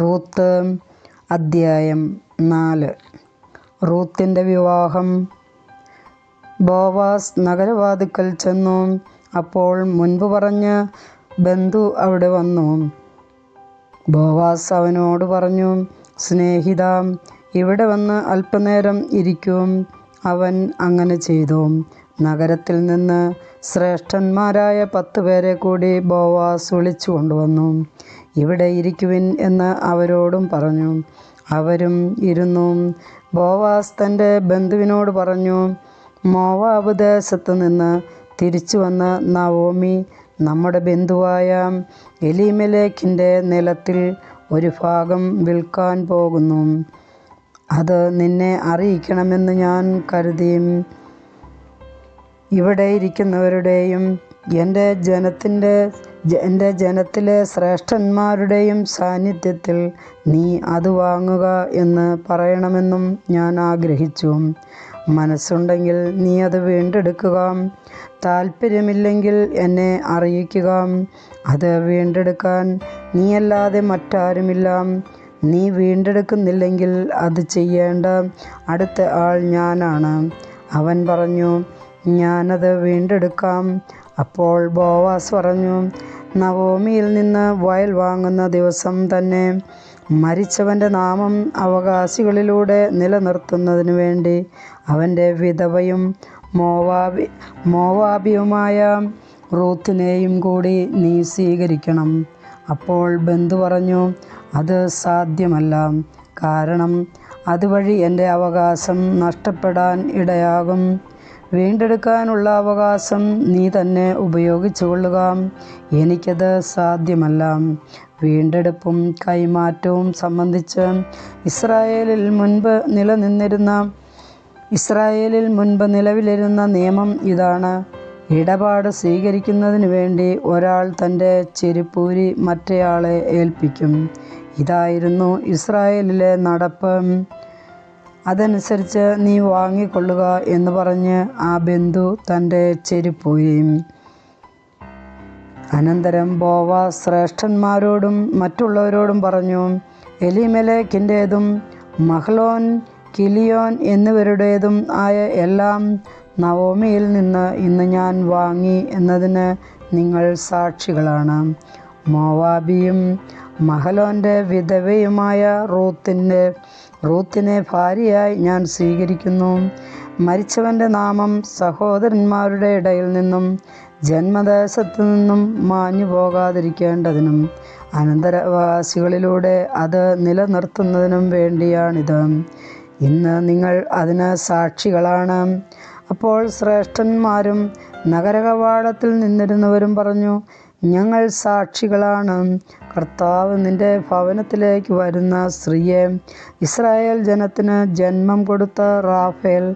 Ruth അദ്ധ്യായം നാല്. റൂത്തിന്റെ വിവാഹം. ബോവാസ് നഗരവാതിക്കൽ ചെന്നു. അപ്പോൾ മുൻപ് പറഞ്ഞ് ബന്ധു അവിടെ വന്നു. ബോവാസ് അവനോട് പറഞ്ഞു സ്നേഹിത ഇവിടെ വന്ന് അല്പനേരം ഇരിക്കും. അവൻ അങ്ങനെ ചെയ്തു. നഗരത്തിൽ നിന്ന് ശ്രേഷ്ഠന്മാരായ പത്ത് പേരെ കൂടി ബോവാസ് വിളിച്ചു കൊണ്ടുവന്നു. ഇവിടെ ഇരിക്കുവിൻ എന്ന് അവരോടും പറഞ്ഞു. അവരും ഇരുന്നു. ബോവാസ് തന്റെ ബന്ധുവിനോട് പറഞ്ഞു മോവാബ് ദേശത്ത് നിന്ന് തിരിച്ചു വന്ന നവോമി നമ്മുടെ ബന്ധുവായ എലിമലേക്കിന്റെ നിലത്തിൽ ഒരു ഭാഗം വിൽക്കാൻ പോകുന്നു. അത് നിന്നെ അറിയിക്കണമെന്ന് ഞാൻ കരുതി. ഇവിടെ ഇരിക്കുന്നവരുടെയും എന്റെ ജനത്തിന്റെ എന്റെ ജനത്തിലെ ശ്രേഷ്ഠന്മാരുടെയും സാന്നിധ്യത്തിൽ നീ അത് വാങ്ങുക എന്ന് പറയണമെന്നും ഞാൻ ആഗ്രഹിച്ചു. മനസ്സുണ്ടെങ്കിൽ നീ അത് വീണ്ടെടുക്കുക. താല്പര്യമില്ലെങ്കിൽ എന്നെ അറിയിക്കുക. അത് വീണ്ടെടുക്കാൻ നീയല്ലാതെ മറ്റാരുമില്ല. നീ വീണ്ടെടുക്കുന്നില്ലെങ്കിൽ അത് ചെയ്യേണ്ട അടുത്ത ആൾ ഞാനാണ്. അവൻ പറഞ്ഞു ഞാനത് വീണ്ടെടുക്കാം. അപ്പോൾ ബോവാസ് പറഞ്ഞു നവോമിയിൽ നിന്ന് വയൽ വാങ്ങുന്ന ദിവസം തന്നെ മരിച്ചവന്റെ നാമം അവകാശികളിലൂടെ നിലനിർത്തുന്നതിന് വേണ്ടി അവന്റെ വിധവയും മോവാബി മോവാബിയുമായ റൂത്തിനെയും കൂടി നീ സ്വീകരിക്കണം. അപ്പോൾ ബന്ധു പറഞ്ഞു അത് സാധ്യമല്ല. കാരണം അതുവഴി എന്റെ അവകാശം നഷ്ടപ്പെടാൻ ഇടയാകും. വീണ്ടെടുക്കാനുള്ള അവകാശം നീ തന്നെ ഉപയോഗിച്ചുകൊള്ളുക. എനിക്കത് സാധ്യമല്ല. വീണ്ടെടുപ്പും കൈമാറ്റവും സംബന്ധിച്ച് ഇസ്രായേലിൽ മുൻപ് നിലനിന്നിരുന്ന ഇസ്രായേലിൽ മുൻപ് നിലവിലിരുന്ന നിയമം ഇതാണ്. ഇടപാട് സ്വീകരിക്കുന്നതിന് വേണ്ടി ഒരാൾ തന്റെ ചെരുപ്പൂരി മറ്റേയാളെ ഏൽപ്പിക്കും. ഇതായിരുന്നു ഇസ്രായേലിലെ നടപ്പ്. അതനുസരിച്ച് നീ വാങ്ങിക്കൊള്ളുക എന്ന് പറഞ്ഞ് ആ ബന്ധു തന്റെ ചെരുപ്പൂരിയും അനന്തരം ബോവ ശ്രേഷ്ഠന്മാരോടും മറ്റുള്ളവരോടും പറഞ്ഞു എലിമലേക്കിന്റേതും മഹ്ലോൻ കിലിയോൻ എന്നിവരുടേതും ആയ എല്ലാം നവോമിയിൽ നിന്ന് ഇന്ന് ഞാൻ വാങ്ങി എന്നതിന് നിങ്ങൾ സാക്ഷികളാണ്. മോവാബിയും മഹലോന്റെ വിധവയുമായ റൂത്തിന്റെ റൂത്തിനെ ഭാര്യയായി ഞാൻ സ്വീകരിക്കുന്നു. മരിച്ചവന്റെ നാമം സഹോദരന്മാരുടെ ഇടയിൽ നിന്നും ജന്മദേശത്തു നിന്നും മാഞ്ഞു പോകാതിരിക്കേണ്ടതിനും അനന്തരവാസികളിലൂടെ അത് നിലനിർത്തുന്നതിനും വേണ്ടിയാണിത്. ഇന്ന് നിങ്ങൾ അതിന് സാക്ഷികളാണ്. അപ്പോൾ ശ്രേഷ്ഠന്മാരും നഗരകവാടത്തിൽ നിന്നിരുന്നവരും പറഞ്ഞു ഞങ്ങൾ സാക്ഷികളാണ്. കർത്താവ് നിന്റെ ഭവനത്തിലേക്ക് വരുന്ന സ്ത്രീയെ ഇസ്രായേൽ ജനത്തിന് ജന്മം കൊടുത്ത റാഫേൽ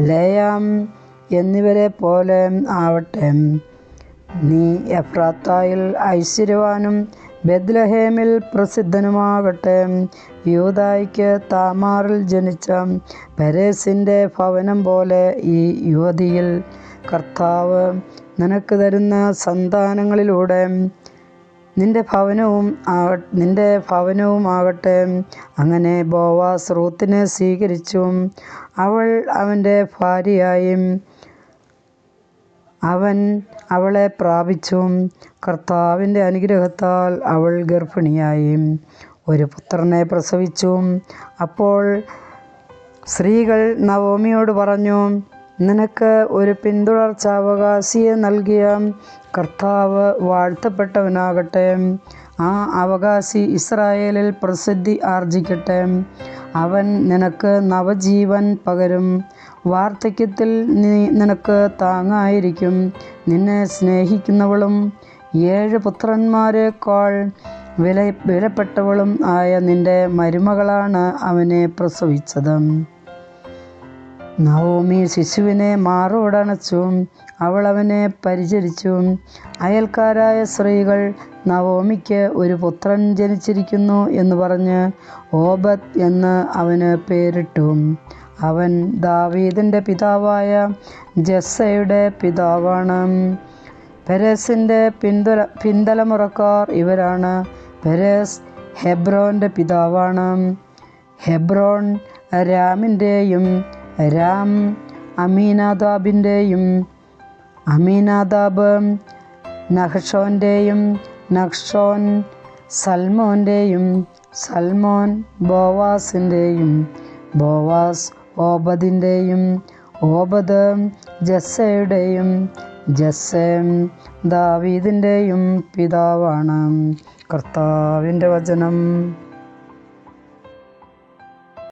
ലേയാം എന്നിവരെ പോലെ ആവട്ടെ. നീ എഫ്രാത്തായിൽ ഐശ്വര്യവാനും ബെദ്ലഹേമിൽ പ്രസിദ്ധനുമാകട്ടെ. യൂതായിക്ക് താമാറിൽ ജനിച്ച പരേസിന്റെ ഭവനം പോലെ ഈ യുവതിയിൽ കർത്താവ് നിനക്ക് തരുന്ന സന്താനങ്ങളിലൂടെ നിന്റെ ഭവനവും നിന്റെ ഭവനവും ആകട്ടെ അങ്ങനെ ബോവാസ് റൂത്തിനെ സ്വീകരിച്ചു അവൾ അവന്റെ ഭാര്യയായും അവൻ അവളെ പ്രാപിച്ചു കർത്താവിന്റെ അനുഗ്രഹത്താൽ അവൾ ഗർഭിണിയായി ഒരു പുത്രനെ പ്രസവിച്ചു. അപ്പോൾ സ്ത്രീകൾ നവോമിയോട് പറഞ്ഞു നിനക്ക് ഒരു പിന്തുടർച്ചാവകാശിയെ നൽകിയ കർത്താവ് വാഴ്ത്തപ്പെട്ടവനാകട്ടെ. ആ അവകാശി ഇസ്രായേലിൽ പ്രസിദ്ധി ആർജിക്കട്ടെ. അവൻ നിനക്ക് നവജീവൻ പകരും. വാർദ്ധക്യത്തിൽ നീ നിനക്ക് താങ്ങായിരിക്കും. നിന്നെ സ്നേഹിക്കുന്നവളും ഏഴ് പുത്രന്മാരെക്കാൾ വില വിലപ്പെട്ടവളും ആയ നിന്റെ മരുമകളാണ് അവനെ പ്രസവിച്ചത്. നവോമി ശിശുവിനെ മാറോടണച്ചു അവളവനെ പരിചരിച്ചു അയൽക്കാരായ സ്ത്രീകൾ നവോമിക്ക് ഒരു പുത്രൻ ജനിച്ചിരിക്കുന്നു എന്ന് പറഞ്ഞ് ഓബത് എന്ന് അവന് പേരിട്ടു. അവൻ ദാവീദിന്റെ പിതാവായ ജസ്സയുടെ പിതാവാണ്. പെരേസിന്റെ പിന്തുല പിന്തലമുറക്കാർ ഇവരാണ്. പെരേസ് ഹെബ്രോന്റെ പിതാവാണ്. ഹെബ്രോൺ രാമിന്റെയും രാം അമീനാദാബിന്റെയും അമീനാദാബ് നഹ്ഷോന്റെയും നഹ്ഷോൻ സൽമോന്റെയും സൽമോൻ ബോവാസിന്റെയും ബോവാസ് ഓബദിന്റെയും ഓബദ് ജസ്സയുടെയും ജസ്സെ ദാവീദിന്റെയും പിതാവാണ്. കർത്താവിന്റെ വചനം.